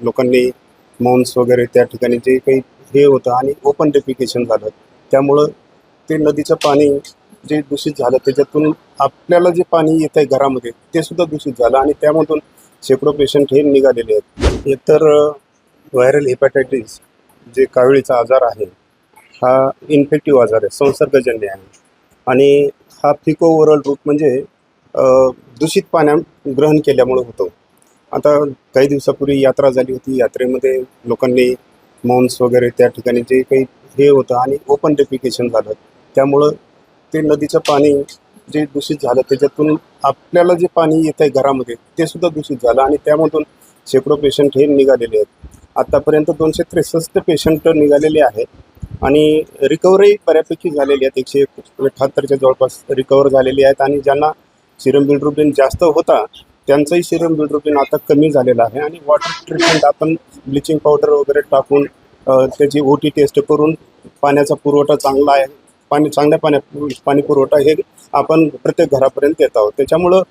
लोकांनी मौन्स वगैरे त्या ठिकाणी जे काही हे होतं आणि ओपन डेफिकेशन झालं. त्यामुळं ते नदीचं पाणी जे दूषित झालं त्याच्यातून आपल्याला जे पाणी येत आहे घरामध्ये ते सुद्धा दूषित झालं आणि त्यामधून शेकडो पेशंट हे निघालेले आहेत. एकतर व्हायरल हेपॅटायटिस जे कावळीचा आजार आहे हा इन्फेक्टिव्ह आजार आहे संसर्गजन्य आहे. आणि हा फिको ओरल रूट म्हणजे दूषित पाण्या ग्रहण केल्यामुळे होतो. आता काही दिवसापूर्वी यात्रा झाली होती. यात्रेमध्ये लोकांनी मौन्स वगैरे त्या ठिकाणी जे काही हे होतं आणि ओपन डेफिकेशन झालं. त्यामुळं ते नदीचं पाणी जे दूषित झालं त्याच्यातून आपल्याला जे पाणी येत आहे घरामध्ये ते सुद्धा दूषित झालं आणि त्यामधून शेकडो पेशंट हे निघालेले आहेत. आत्तापर्यंत दोनशे त्रेसष्ट पेशंट निघालेले आहेत आणि रिकव्हरी बऱ्यापैकी झालेली आहेत. एकशे अठ्ठ्याहत्तरच्या जवळपास रिकवर झालेली आहेत आणि ज्यांना सिरम बिल्ड्रुबिन जास्त होता त्यांचंही सिरम बिल्ड्रुबिन आता कमी झालेलं आहे आणि वॉटर ट्रीटमेंट आपण ब्लिचिंग पावडर वगैरे टाकून त्याची ओ टी टेस्ट करून पाण्याचा पुरवठा चांगला आहे. पाणी चांगल्या पाण्या पाणी पुरवठा हे आपण प्रत्येक घरापर्यंत देत आहोत. त्याच्यामुळं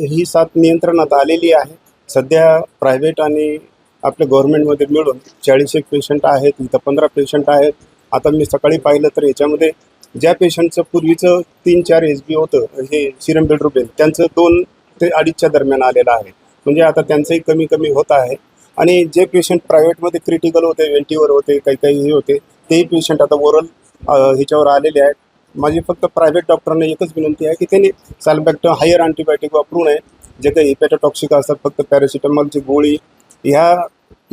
ही साथ नियंत्रणात आलेली आहे. सध्या प्रायव्हेट आणि आपल्या गव्हर्नमेंटमध्ये मिळून चाळीस एक पेशंट आहेत इथं पंधरा पेशंट आहेत. आता मी सकाळी पाहिलं तर याच्यामध्ये ज्या पेशंटचं पूर्वीचं तीन चार एच बी होतं हे सिरम बेडरूबेल त्यांचं दोन ते अडीचच्या दरम्यान आलेलं आहे. म्हणजे आता त्यांचंही कमी कमी होत आहे. आणि जे पेशंट प्रायव्हेटमध्ये क्रिटिकल होते वेंटीवर होते काही काही हे होते तेही पेशंट आता ओरल ह्याच्यावर आलेले आहेत. माझी फक्त प्रायव्हेट डॉक्टरांना एकच विनंती आहे की त्यांनी सॅलबॅक्ट हायर अँटीबायोटिक वापरू नये. जे काही हिपॅटोटॉक्सिक असतात फक्त पॅरासिटामॉलची गोळी ह्या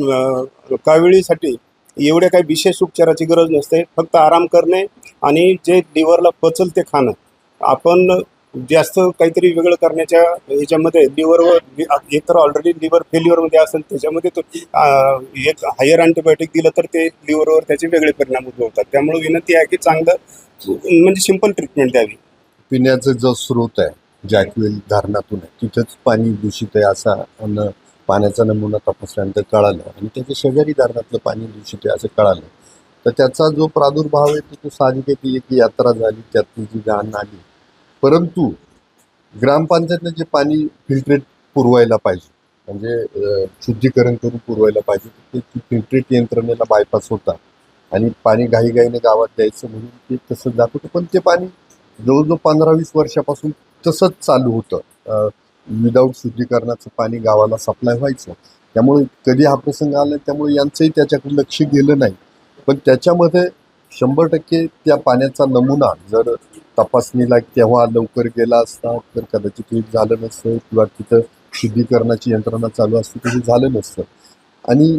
अं, काविळीसाठी एवढ्या काही विशेष उपचाराची गरज नसते. फक्त आराम करणे आणि जे लिव्हरला पचल ते खाणं. आपण जास्त काहीतरी वेगळं करण्याच्या याच्यामध्ये लिव्हरवर एक तर ऑलरेडी लिव्हर फेल्युअरमध्ये असेल त्याच्यामध्ये तो एक हायर अँटीबायोटिक दिलं तर ते लिव्हरवर त्याचे वेगळे परिणाम उद्भवतात. त्यामुळे विनंती आहे की चांगलं म्हणजे सिंपल ट्रीटमेंट द्यावी. पिण्याचा जो स्रोत आहे जॅकवेल धरणातून आहे तिथंच पाणी दूषित आहे असा अन्न पाण्याचा नमुना तपासल्यानंतर कळालं आणि त्याच्या शेजारी धरणातलं पाणी दूषित आहे असं कळालं. तर त्याचा जो प्रादुर्भाव आहे तो तो साहजिक आहे की एक यात्रा झाली त्यातली जी घाण आली परंतु ग्रामपंचायतनं जे पाणी फिल्ट्रेट पुरवायला पाहिजे म्हणजे शुद्धीकरण करून पुरवायला पाहिजे ते फिल्ट्रेट यंत्रणेला बायपास होता आणि पाणी घाईघाईने गावात द्यायचं म्हणून ते तसं जात होतं पण ते पाणी जवळजवळ पंधरा वीस वर्षापासून तसंच चालू होतं. विदाऊट शुद्धीकरणाचं पाणी गावाला सप्लाय व्हायचं. त्यामुळे कधी हा प्रसंग आला त्यामुळे यांचंही त्याच्याकडे लक्ष गेलं नाही. पण त्याच्यामध्ये शंभर टक्के त्या पाण्याचा नमुना जर तपासणीला तेव्हा लवकर गेला असता तर कदाचित हे झालं नसतं किंवा तिथं शुद्धीकरणाची यंत्रणा चालू असते तर हे झालं नसतं. आणि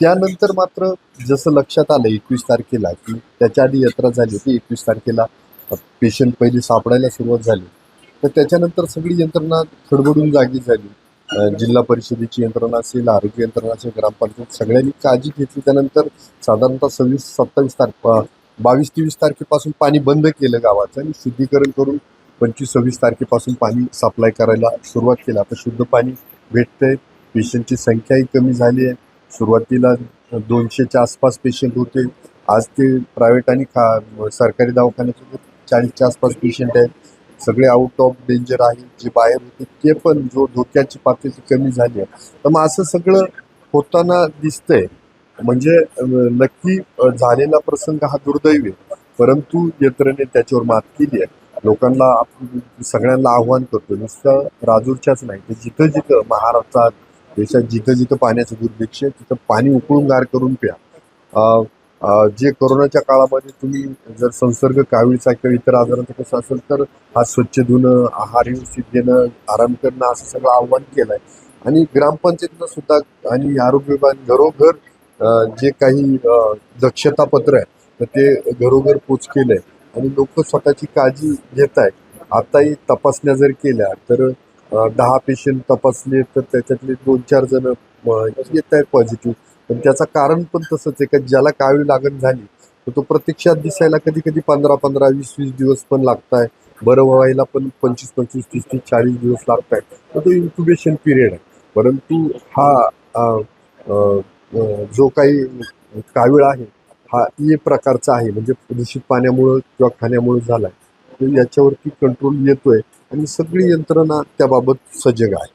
त्यानंतर मात्र जसं लक्षात आलं एकवीस तारखेला की त्याच्या आधी यात्रा झाली होती एकवीस तारखेला पेशंट पहिले सापडायला सुरुवात झाली. तर त्याच्यानंतर सगळी यंत्रणा खडबडून जागी झाली. जिल्हा परिषदेची यंत्रणा असेल आरोग्य यंत्रणा असेल ग्रामपंचायत सगळ्यांनी काळजी घेतली. त्यानंतर साधारणतः सव्वीस सत्तावीस तारखे बावीस तेवीस तारखेपासून पाणी बंद केलं गावाचं आणि शुद्धीकरण करून पंचवीस सव्वीस तारखेपासून पाणी सप्लाय करायला सुरुवात केली. आता शुद्ध पाणी भेटतंय. पेशंटची संख्याही कमी झाली आहे. सुरुवातीला दोनशेच्या आसपास पेशंट होते. आज ते प्रायव्हेट आणि खा सरकारी दवाखान्यात चाळीसच्या आसपास पेशंट आहेत. सगळे आउट ऑफ डेंजर आहे जे बाहेर होते ते पण जो धोक्याची पातळी कमी झाली आहे. तर मग असं सगळं होताना दिसतंय. म्हणजे नक्की झालेला प्रसंग हा दुर्दैवी आहे. परंतु यंत्रणे त्याच्यावर मात केली आहे. लोकांना आपण सगळ्यांना आव्हान करतो नुसतं राजूरच्याच नाही तर जिथं जिथं महाराष्ट्रात देशात जिथं जिथं पाण्याचं दुर्भिक्ष आहे तिथं पाणी उकळून गार करून प्या. जे कोरोनाच्या काळामध्ये तुम्ही जर संसर्ग कावीळचा किंवा इतर आजारांचं कसं असेल तर हा स्वच्छ धुणं आहार व्यवस्थित देणं आराम करणं असं सगळं आव्हान केलं आहे आणि ग्रामपंचायतीनं सुद्धा आणि आरोग्य विभाग घरोघर जे काही दक्षतापत्र दक्षता पत्र आहे तर ते घरोघर पोच केलं आहे आणि लोक स्वतःची काळजी घेत आहेत आताही तपासण्या जर केल्या तर दहा पेशंट तपासले तर त्याच्यातले दोन चार जण येत आहेत पॉझिटिव्ह पण त्याचं कारण पण तसंच आहे का ज्याला कावी लागण झाली तर तो प्रत्यक्षात दिसायला कधी कधी पंधरा पंधरा वीस वीस दिवस पण लागत आहे बरं व्हायला पण पंचवीस पंचवीस तीस तीस चाळीस दिवस लागत आहेत तर तो इन्क्युबेशन पिरियड आहे. परंतु हा जो काही कावीळ आहे हा ए प्रकारचा आहे. म्हणजे दूषित पाण्यामुळं किंवा खाण्यामुळं झाला आहे याच्यावरती कंट्रोल येतोय. आणि सगळी यंत्रणा त्याबाबत सजग आहे.